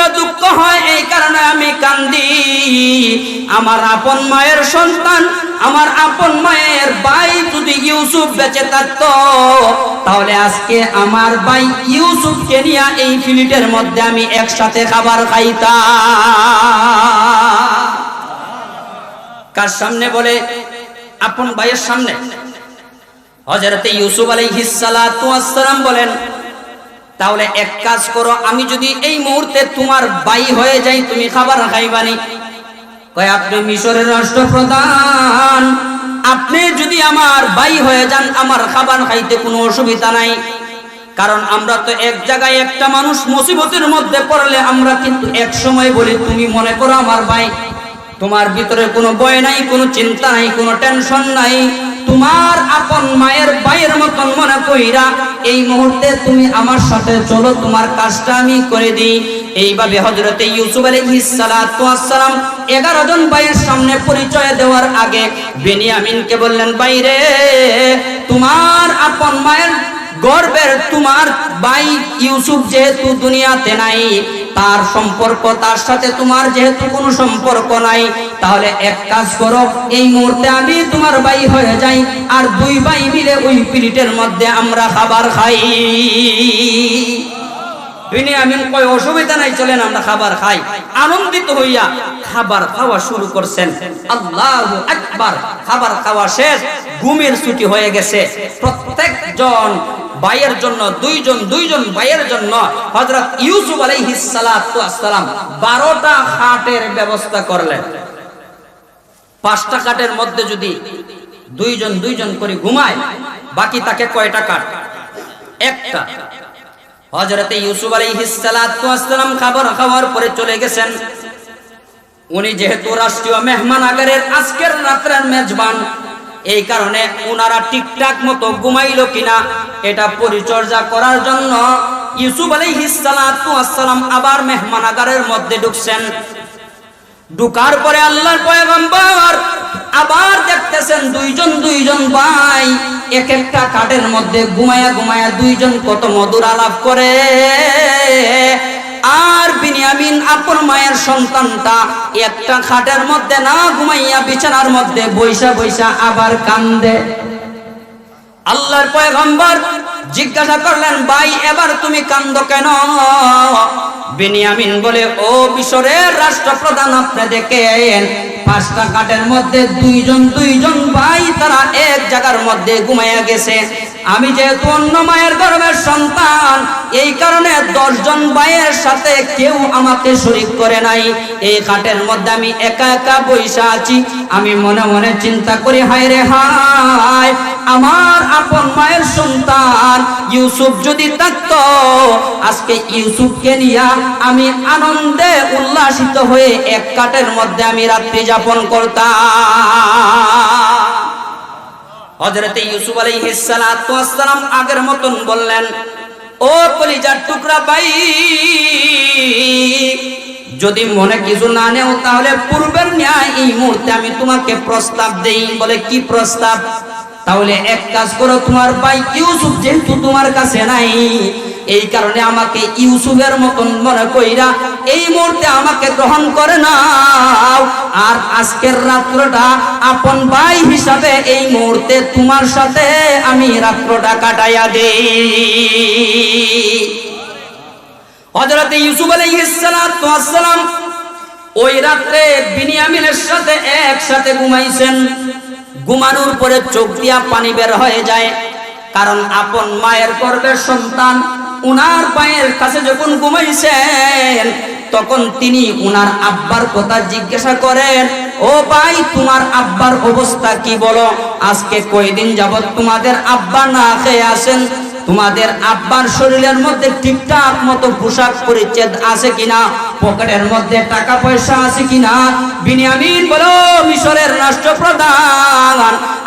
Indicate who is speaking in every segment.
Speaker 1: ভিতরে দুঃখ হয়, এই কারণে আমি কান্দি। আমার আপন মায়ের সন্তান, আমার আপন মায়ের ভাই যদি ইউসুফ বেঁচে থাকতো, তাহলে আজকে আমার ভাই ইউসুফকে নিয়ে এই ফিলিটের মধ্যে আমি একসাথে খাবার খাইতাম। কার সামনে বলে? আপন ভাইয়ের সামনে। হজরতে ইউসুফ আলাইহিস সালাতু ওয়াসসালাম বলেন তাহলে এক কাজ করো, আমি যদি এই মুহূর্তে তোমার ভাই হয়ে যাই, তুমি খাবার খাইবানি। কয়, আপনি মিশরের রাষ্ট্রপ্রধান। আপনি যদি আমার ভাই হয়ে যান, আমার খাবার খাইতে কোনো অসুবিধা নাই। কারণ আমরা তো এক জায়গায় একটা মানুষ, মুসিবতের মধ্যে পড়লে আমরা কিন্তু এক সময় বলি, তুমি মনে করো আমার ভাই, তোমার ভিতরে কোনো ভয় নাই, কোনো চিন্তা নাই, কোনো টেনশন নাই। তোমার আপন মায়ের ভাইয়ের মতন মনে কইরা, এই মুহূর্তে তুমি আমার সাথে চলো, তোমার কাজটা আমি করে দিই। এইভাবে হজরতে ইউসুফ ওয়াসসালাম 11 জন ভাইয়ের সামনে পরিচয় দেওয়ার আগে বেনিয়ামিনকে বললেন বাইরে তোমার আপন মায়ের গর্বের তোমার ভাই ইউসুফ যেহেতু দুনিয়াতে নাই তার সম্পর্ক, তার সাথে তোমার যেহেতু কোনো সম্পর্ক নাই, তাহলে এক কাজ করো, এই মুহূর্তে আমি তোমার ভাই হয়ে যাই, আর দুই ভাই মিলে ওই পিরিটের মধ্যে আমরা খাবার খাই। বিনিয়ামিন কয় অসুবিধা নাই, চলেন আমরা খাবার খাই। আনন্দিত হইয়া খাবার খাওয়া শুরু করছেন। আল্লাহু আকবার, খাবার খাওয়া শেষ, ঘুমের ছুটি হয়ে গেছে। প্রত্যেকজন ভাইয়ের জন্য, দুইজন দুইজন ভাইয়ের জন্য হযরত ইউসুফ আলাইহিস সালাতু আসসালাম 12টা খাটের ব্যবস্থা করলেন। পাঁচটা কাঠের মধ্যে যদি দুইজন দুইজন করে ঘুমায়, বাকি তাকে কয়টা কাট একটা। হজরতে ইউসুফ আলাইহিসসালাম খাবার খাওয়ার পরে চলে গেছেন। উনি যেহেতু রাষ্ট্রীয় মেহমান আগারের আজকের রাত্রের মেজবান, এই কারণে ওনারা ঠিকঠাক মতো ঘুমাইল কিনা এটা পরিচর্যা করার জন্য ইউসুফ আলাইহিসসালাম আবার মেহমান আগারের মধ্যে ঢুকছেন। ঢুকার পরে আল্লাহর পয়গম্বর আবার দেখতেছেন দুইজন দুইজন ভাই এক একটা কাঠের মধ্যে ঘুমায়া ঘুমায়া দুইজন কত মধুর আলাপ করে। আর বিনিয়ামিন আপন মায়ের সন্তানটা একটা খাটের মধ্যে না ঘুমাইয়া বিছানার মধ্যে বৈশা বৈশা আবার কান্দে। আল্লাহর পয়গম্বর জিজ্ঞাসা করলেন, ভাই, এবার তুমি কান্দ কেন? বেনিয়ামিন বলে, ও মিশরের রাষ্ট্রপ্রধান, আপনি দেখেন পাঁচটা কাঠের মধ্যে দুইজন দুইজন ভাই, তারা এক জায়গার মধ্যে ঘুমাইয়া গেছে। আমি যেহেতু অন্য মায়ের গর্ভের সন্তান, এই কারণে দশজন ভাইয়ের সাথে কেউ আমাকে শরিক করে নাই। এই খাটের মধ্যে আমি একা একা বৈশা আছি। আমি মনে মনে চিন্তা করি, হায় রে হায় আমার আপন মায়ের সন্তান ইউসুফ যদি থাকতো, আজকে ইউসুফকে নিয়ে আমি আনন্দে উল্লাসিত হয়ে এক কাটের মধ্যে আমি রাত্রি যাপন করতাম। হজরতে ইউসুফ আলাইহিসসালাম আগের মতন বললেন, ও কলিজার টুকরা ভাই, যদি মনে কিছু না নেও তাহলে পূর্বের ন্যায় এই মুহূর্তে আমি তোমাকে প্রস্তাব দেই বলে কি প্রস্তাব? তাহলে এক কাজ করো, তোমার ভাই ইউসুফ যেহেতু তোমার কাছে নাই, এই কারণে আমাকে ইউসুফের মতন মনে কইরা এই মুহূর্তে আমাকে গ্রহণ করে নাও। আর আজকের রাত্রটা আপন ভাই হিসাবে এই মুহূর্তে তোমার সাথে আমি রাত্রটা কাটাইয়া দেই। হযরত ইউসুফ আলাইহিস সালাতু ওয়াসসালাম ওই রাত্রে বিনিয়ামিনের সাথে একসাথে ঘুমাইছেন। ঘুমানোর পরে চোখ দিয়া পানি বের হয়ে যায়। কারণ আপন মায়ের গর্ভের সন্তান উনার পায়ের কাছে যখন ঘুমাইছেন, তখন তিনি উনার আব্বার কথা জিজ্ঞাসা করেন, ও ভাই, তোমার আব্বার অবস্থা কি বলো? আজকে কয়দিন যাবত তোমাদের আব্বা না খেয়ে আসেন তোমাদের আব্বার শরীরের মধ্যে ঠিকঠাক মতো পোশাক পরিচ্ছেদ আছে কিনা? পকেটের মধ্যে টাকা পয়সা আছে কিনা? বিনিয়ামিন বলো, মিশরের রাষ্ট্রপ্রধান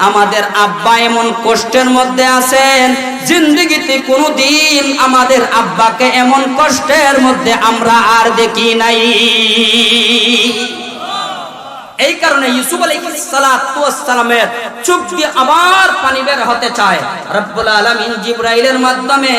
Speaker 1: আমাদের আব্বা এমন কষ্টের মধ্যে আছেন। জিন্দগিতে কোনোদিন আমাদের আব্বাকে এমন কষ্টের মধ্যে আমরা আর দেখি নাই। এই কারণে ইউসুফ আলাইহিসসালামের চোখ দিয়ে আবার পানি বের হতে চায়। রব্বুল আলামিন জিব্রাইলের মাধ্যমে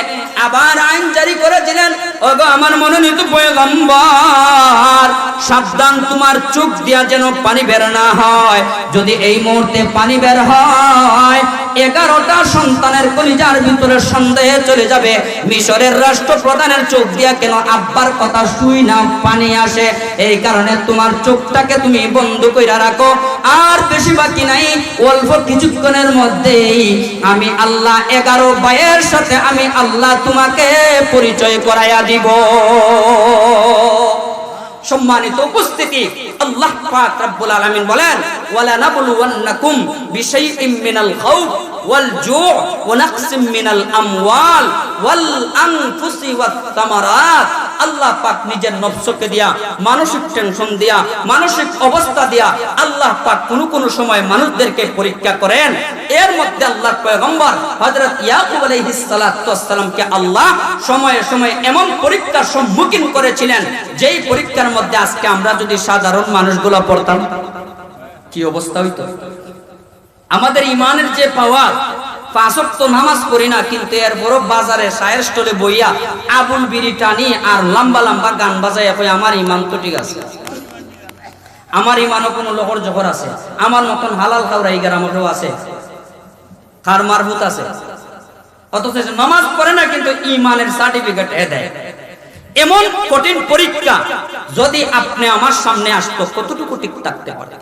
Speaker 1: আবার আইন জারি করেছিলেন ওগো আমার মনোনীত পয়গম্বর, সাবধান তোমার চোখ দিয়া যেন পানি বের না হয়। যদি এই মুহূর্তে পানি বের হয় এগারোটা সন্তানের কলিজার ভিতরে সন্দেহ চলে যাবে। মিশরের রাষ্ট্রপ্রধানের চোখ দিয়া কেন আব্বার কথা শুই না, পানি আসে? এই কারণে তোমার চোখটাকে তুমি বন্ধ কইরা রাখো। আর বেশি বাকি নাই, অল্প কিছুক্ষণের মধ্যেই আমি আল্লাহ এগারো ভাইয়ের সাথে আমি আল্লাহ তোমাকে পরিচয় করাইয়া দিব। সম্মানিত উপস্থিতি আল্লাহ পাক রব্বুল আলামিন বলেন ওয়ালা নাবলুওয়ান্নাকুম বিশাইইম মিনাল খাউফ ওয়াল জু' ওয়া নাকসিম মিনাল আমওয়াল ওয়াল আনফুসি ওয়াত তামারাত আল্লাহ পাক নিজের নফসকে দিয়া, মানসিক টেনশন দিয়া, মানসিক অবস্থা দিয়া আল্লাহ পাক কোন কোন সময় মানুষদেরকে পরীক্ষা করেন। এর মধ্যে আল্লাহর পয়গম্বর হযরত ইয়াকুব আলাইহিস সালাতু ওয়াসসালামকে আল্লাহ সময়ে সময়ে এমন পরীক্ষার সম্মুখীন করেছিলেন, যেই পরীক্ষার মধ্যে আজকে আমরা যদি সাধারণ মানুষগুলো পড়তাম, কি অবস্থা হইতো? আমাদের ইমানের যে পাওয়ার আমার ইমান তো ঠিক আছে। আমার ইমানও কোনো লোকর জহর আছে। আমার মতন হালাল খাওয়া এই গ্রামেও আছে। কার মারভূত আছে? অথচ নামাজ পড়ে না, কিন্তু ইমানের সার্টিফিকেট এ দেয়। এমন কঠিন পরীক্ষা যদি আপনি আমার সামনে আসতো, কতটুকু ঠিক থাকতে পারে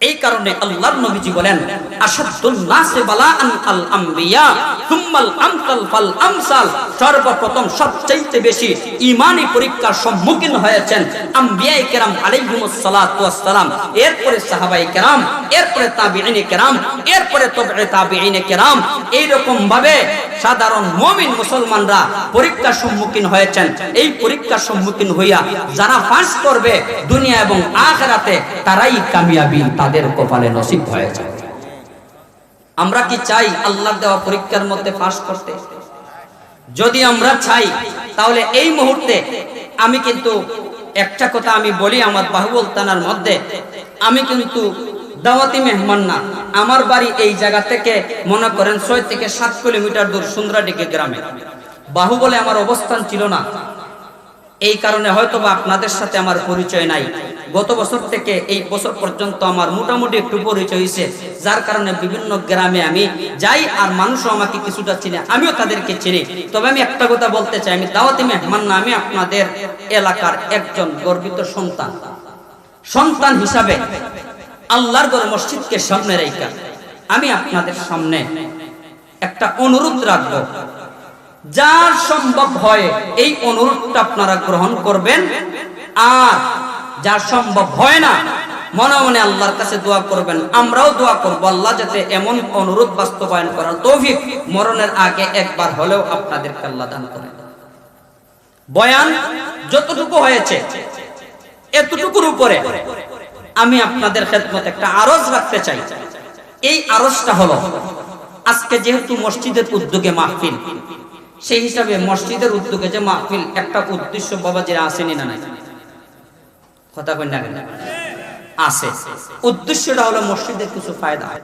Speaker 1: এই কারণে আল্লাহর নবীজি বলেন আসাদুল নাসে বালাআন আল আম্বিয়া, সুম্মাল আমসাল ফাল আমসাল। সর্বপ্রথম সবচেয়ে বেশি ঈমানি পরীক্ষার সম্মুখীন হয়েছেন আম্বিয়ায়ে কেরাম আলাইহিমুস সালাতু ওয়াস সালাম। এরপরে সাহাবায়ে কেরাম, এরপরে তাবিঈনে কেরাম, এরপরে তবে তাবিঈনে কেরাম। এই রকম ভাবে সাধারণ মুমিন মুসলমানরা পরীক্ষার সম্মুখীন হয়েছেন। এই পরীক্ষার সম্মুখীন হইয়া যারা পাস করবে দুনিয়া এবং আখিরাতে, তারাই কামিয়াবি তাদের কপালে নসিব হয়ে যায়। আমরা কি চাই আল্লাহ দেওয়া পরীক্ষার মধ্যে পাস করতে? যদি আমরা চাই, তাহলে এই মুহূর্তে আমি কিন্তু একটা কথা আমি বলি আমার বাহুবল থানার মধ্যে, আমি কিন্তু দাওয়াতি মেহমান না। আমার বাড়ি এই জায়গা থেকে মনে করেন ছয় থেকে সাত কিলোমিটার দূর সুন্দরাডিকে গ্রামে। বাহুবলে আমার অবস্থান ছিল না। এই কারণে হয়তো বা আপনাদের সাথে আমার পরিচয় নাই। গত বছর থেকে এই বছর পর্যন্ত আমার মোটামুটি একটু পরিচয় হয়েছে। যার কারণে বিভিন্ন গ্রামে আমি যাই আর মানুষও আমাকে কিছুটা চিনে। আমিও তাদেরকে চিনি। তবে আমি একটা কথা বলতে চাই, আমি দাওয়াতি মেহমান না, আমি আপনাদের এলাকার একজন গর্বিত সন্তান। সন্তান হিসাবে আল্লাহর গড় মসজিদকে সামনে রেখা আমি আপনাদের সামনে একটা অনুরোধ রাখব। যার সম্ভব হয় এই অনুরোধটা আপনারা গ্রহণ করবেন, আর যার সম্ভব হয় না, মনে মনে আল্লাহর কাছে দোয়া করবেন। আমরাও দোয়া করব আল্লাহ যাতে এমন অনুরোধ বাস্তবায়ন করার তৌফিক মরণের আগে একবার হলেও আপনাদেরকে আল্লাহ দান করেন বয়ান যতটুকু হয়েছে, এতটুকুর উপরে। আমি আপনাদের খেদমত একটা আরজ রাখতে চাই। এই আরজটা হলো, আজকে যেহেতু মসজিদের উদ্যোগে মাহফিল, সেই হিসাবে মসজিদের উদ্যোগে যে মাহফিল, একটা উদ্দেশ্য বাবা যে আসেনি না নাই? কথা কন্যা আছে। উদ্দেশ্যটা হলো মসজিদের কিছু ফায়দা।